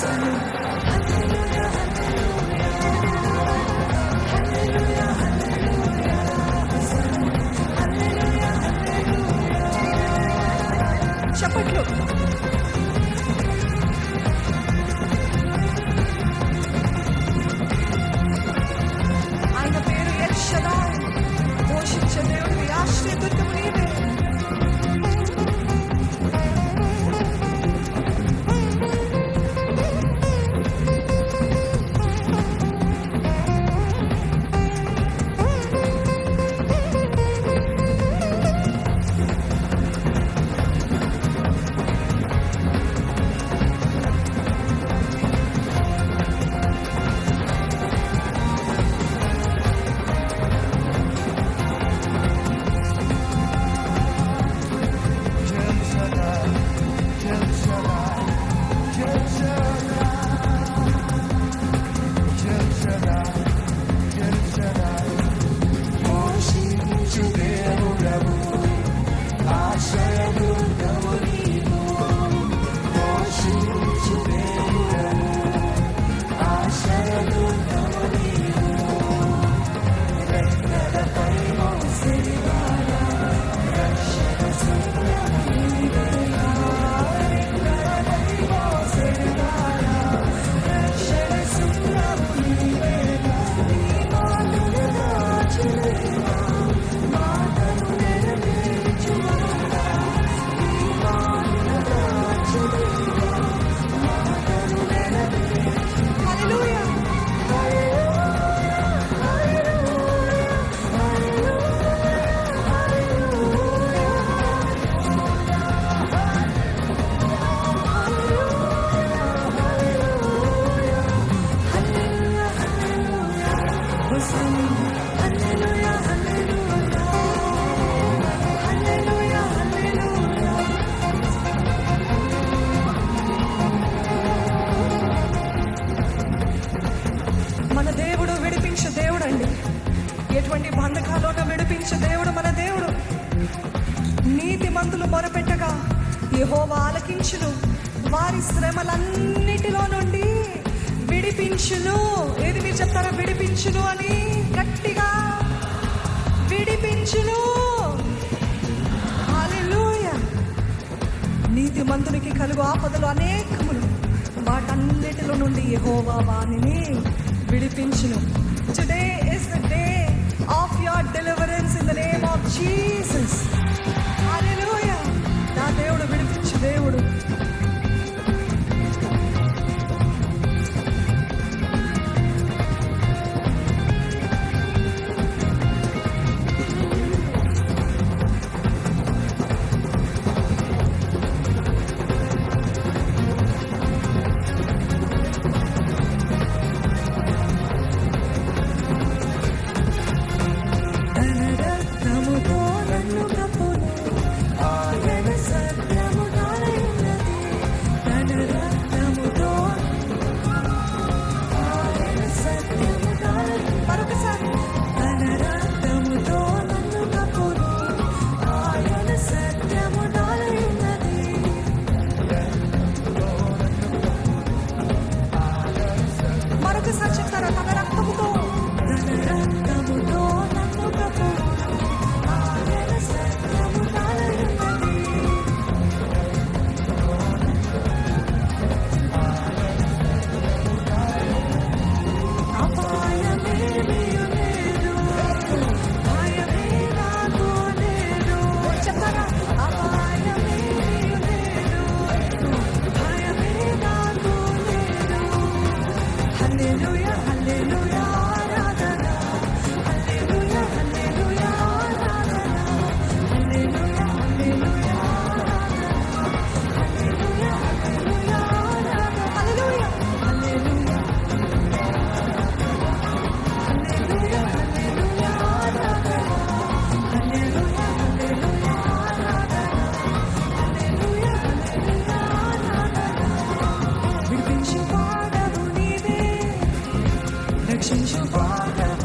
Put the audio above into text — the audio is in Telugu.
thousand. ఎటువంటి బంధకాలను విడిపించే దేవుడు మన దేవుడు. నీతి మందులు మొరపెట్టగా యహోవ ఆలకించును. వారి శ్రమలన్నిటిలో నుండి విడిపించును. ఏది మీరు చెప్తారా విడిపించును అని గట్టిగా విడిపించును. నీతి మందునికి కలుగు ఆపదలు అనేకములు. వాటన్నిటిలో నుండి యహోవా వాణిని విడిపించును. Delivering. 星星划亮